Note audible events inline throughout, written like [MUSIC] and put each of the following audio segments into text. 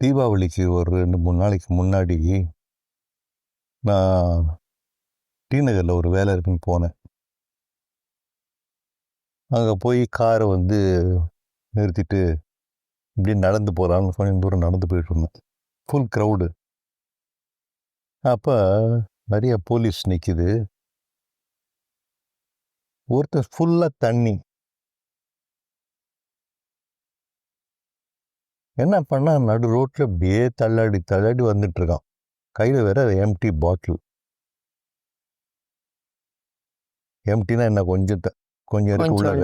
தீபாவளிக்கு ஒரு ரெண்டு மூணு நாளைக்கு முன்னாடி நான் டி நகரில் ஒரு வேலை இருக்குன்னு போனேன். அங்கே போய் காரை வந்து நிறுத்திட்டு இப்படி நடந்து போகலான்னு கொஞ்சம் தூரம் நடந்து போயிட்டு இருந்தேன். ஃபுல் க்ரௌடு அப்போ நிறைய போலீஸ் நிற்கிது ஒருத்தர் ஃபுல்லாக தண்ணி. என்ன பண்ணா நடு ரோட்டில் அப்படியே தள்ளாடி தள்ளாடி வந்துட்டு இருக்கான் கையில் வேற எம்டி பாட்டில் எம்டினா என்ன? கொஞ்சம் கொஞ்சம் இருக்கு உள்ளார.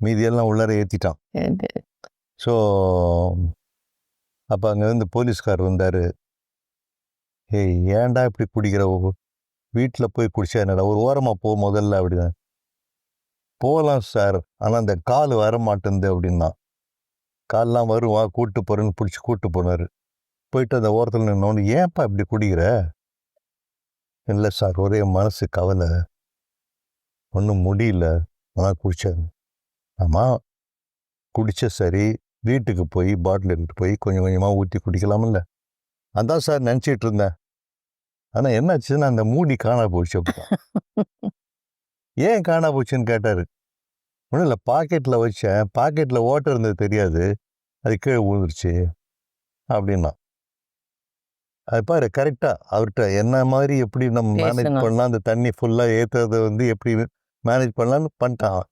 மீதியெல்லாம் உள்ளார ஏற்றிட்டான். ஸோ அப்போ அங்கே வந்து போலீஸ்கார் வந்தார். ஏய் ஏன்டா இப்படி குடிக்கிற? வீட்டில் போய் குடிச்சா என்னடா? ஒரு ஓரமாக போ முதல்ல அப்படின்னா. போகலாம் சார். ஆனால் அந்த கால் வர மாட்டேங்குது அப்படின்னா. கால்லாம் வருவா கூட்டு போகிறேன்னு பிடிச்சி கூட்டு போனார். போயிட்டு அந்த ஓரத்தில் நின்னோன்னு ஏன்ப்பா இப்படி குடிக்கிற? இல்லை சார் ஒரே மனசு கவலை. ஒன்றும் முடியல. ஆனால் குடித்தேன் ஆமாம் குடிச்ச சரி. வீட்டுக்கு போய் பாட்டில் எடுத்துட்டு போய் கொஞ்சம் கொஞ்சமாக ஊற்றி குடிக்கலாமில்ல அதான் சார் நினச்சிட்டு இருந்தேன். ஆனால் என்னாச்சுன்னா அந்த மூடி காணா போச்சு [LAUGHS] ஏன் காணா போச்சுன்னு கேட்டார். ஒன்றும் இல்லை பாக்கெட்டில் வச்சேன். பாக்கெட்டில் ஓட்டை இருந்தது தெரியாது. அது கீழே விழுந்துருச்சு. அப்படின்னா. அது பாரு கரெக்டாக அவர்கிட்ட என்ன மாதிரி எப்படி நம்ம மேனேஜ். பண்ணலாம்? அந்த தண்ணி ஃபுல்லாக ஏற்றுறத வந்து எப்படி மேனேஜ் பண்ணலாம்னு பண்ணிட்டான்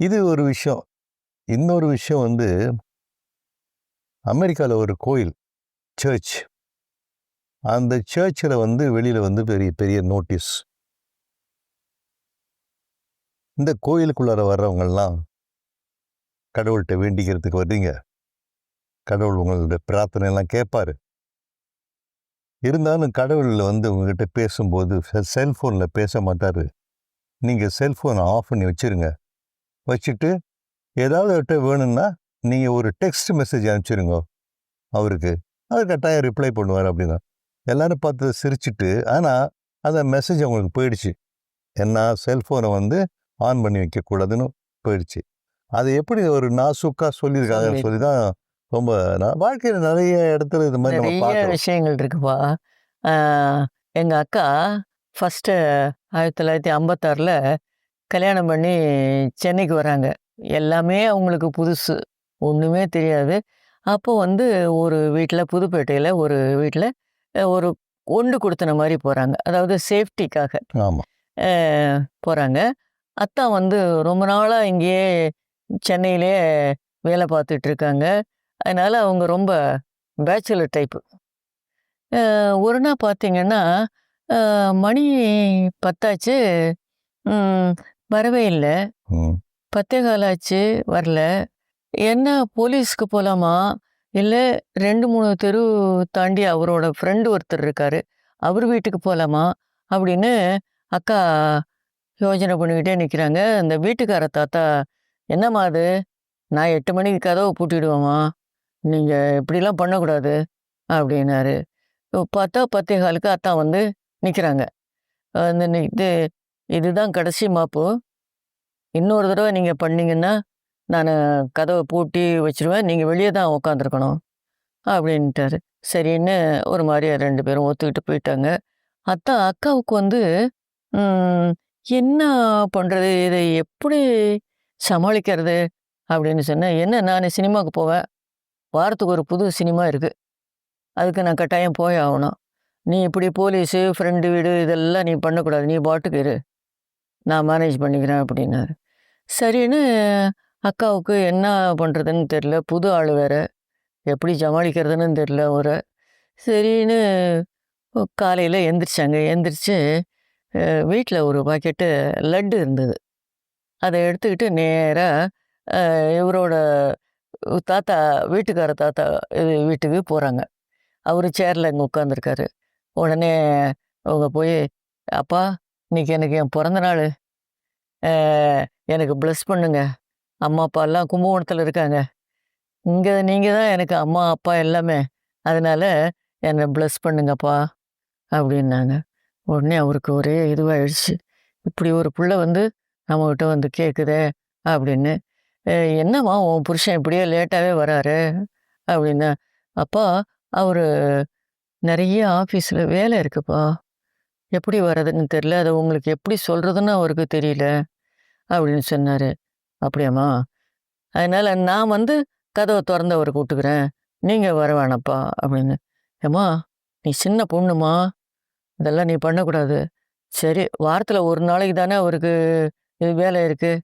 இது ஒரு விஷயம். இன்னொரு விஷயம் வந்து அமெரிக்காவில் ஒரு கோயில் சர்ச் அந்த சர்ச்சில் வந்து வெளியில் வந்து பெரிய பெரிய நோட்டீஸ் இந்த கோயிலுக்குள்ளார வர்றவங்கெல்லாம் கடவுள்கிட்ட வேண்டிக்கிறதுக்கு வர்றீங்க. கடவுள் உங்களுடைய பிரார்த்தனை எல்லாம் இருந்தாலும் கடவுளில் வந்து உங்ககிட்ட பேசும்போது செல்ஃபோனில் பேச மாட்டார். நீங்கள் செல்ஃபோனை ஆஃப் பண்ணி வச்சிருங்க. வச்சுட்டு ஏதாவது அவர்கிட்ட வேணும்னா நீங்கள் ஒரு டெக்ஸ்ட் மெசேஜ் அனுப்பிச்சிருங்க அவருக்கு. அது கட்டாயம் ரிப்ளை பண்ணுவார் அப்படின்னா. எல்லாரும் பார்த்து சிரிச்சிட்டு ஆனால் அந்த மெசேஜ் அவங்களுக்கு போயிடுச்சு. என்ன செல்ஃபோனை வந்து ஆன் பண்ணி வைக்கக்கூடாதுன்னு போயிடுச்சு. அது எப்படி ஒரு நாசுக்காக சொல்லியிருக்காங்கன்னு சொல்லி தான் ரொம்ப வாழ்க்கையில் நிறைய இடத்துல இது மாதிரி நிறைய விஷயங்கள் இருக்குப்பா. ஆஹ், எங்க அக்கா ஃபர்ஸ்ட் ஆயிரத்தி தொள்ளாயிரத்தி ஐம்பத்தாறில் கல்யாணம் பண்ணி சென்னைக்கு வராங்க. எல்லாமே அவங்களுக்கு புதுசு ஒன்றுமே தெரியாது. அப்போ வந்து ஒரு வீட்டில் புதுப்பேட்டையில் ஒரு வீட்டில் ஒரு ஒண்டு கொடுத்தன மாதிரி போகிறாங்க அதாவது சேஃப்டிக்காக ஆமாம் போகிறாங்க அத்தா வந்து ரொம்ப நாளாக இங்கேயே சென்னையிலே வேலை பார்த்துட்டு இருக்காங்க அதனால் அவங்க ரொம்ப பேச்சுலர் டைப்பு ஒரு நாள் பார்த்தீங்கன்னா மணி பத்தாச்சு. வரவே இல்லை. பத்தே காலாச்சு வரல. என்ன போலீஸ்க்கு போகலாமா இல்லை ரெண்டு மூணு தெரு தாண்டி அவரோட ஃப்ரெண்டு ஒருத்தர் இருக்காரு. அவர் வீட்டுக்கு போகலாமா அப்படின்னு அக்கா யோஜனை பண்ணிக்கிட்டே நிற்கிறாங்க அந்த வீட்டுக்கார தாத்தா என்னம்மா அது? நான் எட்டு மணிக்கு கதவை பூட்டிடுவோம்மா. நீங்கள் இப்படிலாம் பண்ணக்கூடாது அப்படின்னாரு. இப்போ பார்த்தா பத்தே காலுக்கு அத்தா வந்து நிற்கிறாங்க அந்த இது இதுதான் கடைசி மாப்பு. இன்னொரு தடவை நீங்கள் பண்ணிங்கன்னா நான் கதவை பூட்டி வச்சிருவேன். நீங்கள் வெளியே தான் உக்காந்துருக்கணும் அப்படின்ட்டாரு. சரின்னு ஒரு மாதிரியா ரெண்டு பேரும் ஒத்துக்கிட்டு போயிட்டாங்க. அத்தா அக்காவுக்கு வந்து என்ன பண்ணுறது இதை எப்படி சமாளிக்கிறது? அப்படின்னு சொன்னேன் என்ன நான் சினிமாவுக்கு போவேன் வாரத்துக்கு ஒரு புது சினிமா இருக்குது அதுக்கு நான் கட்டாயம் போய் ஆகணும். நீ இப்படி போலீஸு ஃப்ரெண்டு வீடு இதெல்லாம் நீ பண்ணக்கூடாது. நீ பாட்டுக்கு இரு. நான் மேனேஜ் பண்ணிக்கிறேன் அப்படின்னாரு சரின்னு அக்காவுக்கு என்ன பண்ணுறதுன்னு தெரில. புது ஆள் வேறு. எப்படி சமாளிக்கிறதுன்னு தெரில ஒரு சரின்னு காலையில் எந்திரிச்சாங்க. எந்திரிச்சு வீட்டில் ஒரு பாக்கெட்டு லட்டு இருந்தது. அதை எடுத்துக்கிட்டு நேராக இவரோட தாத்தா வீட்டுக்கார தாத்தா இது வீட்டுக்கு போகிறாங்க அவர் சேரில் இங்கே உட்காந்துருக்காரு உடனே அவங்க போய் அப்பா இன்றைக்கி எனக்கு என் பிறந்த நாள். எனக்கு ப்ளஸ் பண்ணுங்க. அம்மா அப்பா எல்லாம் கும்பகோணத்தில் இருக்காங்க. இங்கே நீங்கள் தான் எனக்கு அம்மா அப்பா எல்லாமே. அதனால் என்னை ப்ளஸ் பண்ணுங்கப்பா. அப்படின்னாங்க. உடனே அவருக்கு ஒரே இதுவாகிடுச்சு இப்படி ஒரு பிள்ளை வந்து நம்மக்கிட்ட வந்து கேட்குதே அப்படின்னு. என்னம்மா உன் புருஷன் இப்படியே லேட்டாகவே வராரு அப்படின்னு. அப்பா அவர் நிறைய ஆஃபீஸில் வேலை இருக்குப்பா. எப்படி வர்றதுன்னு தெரியல. அதை உங்களுக்கு எப்படி சொல்கிறதுன்னு அவருக்கு தெரியல அப்படின்னு சொன்னார். அப்படியாம்மா அதனால் நான் வந்து கதவை திறந்து அவரை கூப்பிட்டுக்கிறேன். நீங்கள் வரவேணப்பா அப்படின்னு. ஏம்மா நீ சின்ன பொண்ணுமா? இதெல்லாம் நீ பண்ணக்கூடாது. சரி வாரத்தில் ஒரு நாளைக்கு தானே அவருக்கு இது வேலை இருக்குது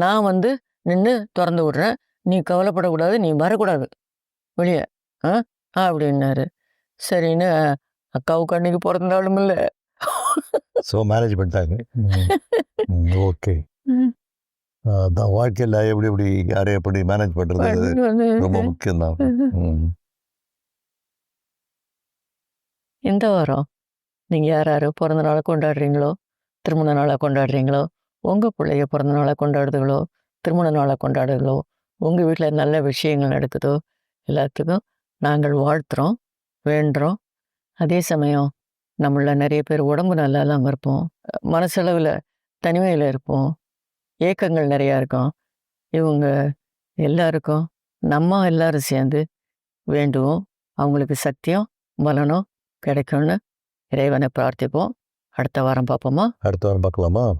நான் வந்து நின்று திறந்து விட்றேன். நீ கவலைப்படக்கூடாது நீ வரக்கூடாது. வெளியே ஆ? அப்படின்னாரு. சரின்னு அக்காவுக்கு அன்னைக்கு பிறந்த நாளும் இல்லை ஸோ மேனேஜ் பண்ணிட்டாங்க ஓகே அதான் வாழ்க்கையில் எப்படி எப்படி யாரை எப்படி மேனேஜ் பண்ணுறது ரொம்ப முக்கியம்தான். இந்த வாரம்? நீங்கள் யார் யார் பிறந்த நாளை கொண்டாடுறீங்களோ திருமண நாளை கொண்டாடுறீங்களோ உங்கள் பிள்ளைய பிறந்த நாளை கொண்டாடுதுகளோ திருமண நாளை கொண்டாடுதுகளோ உங்கள் வீட்டில் நல்ல விஷயங்கள் நடக்குதோ எல்லாத்துக்கும் நாங்கள் வாழ்த்துறோம் வேண்டுறோம். அதே சமயம் நம்மள நிறைய பேர் உடம்பு நல்லா இல்லாமல் இருப்போம். மனசளவில் தனிமையில் இருப்போம். ஏக்கங்கள் நிறையா இருக்கும். இவங்க எல்லாருக்கும் நம்ம எல்லாரும் சேர்ந்து வேண்டுவோம். அவங்களுக்கு சத்தியம் பலனும் கிடைக்கும்னு இறைவனை பிரார்த்திப்போம். அடுத்த வாரம் பார்ப்போமா? அடுத்த வாரம் பார்க்கலாமா?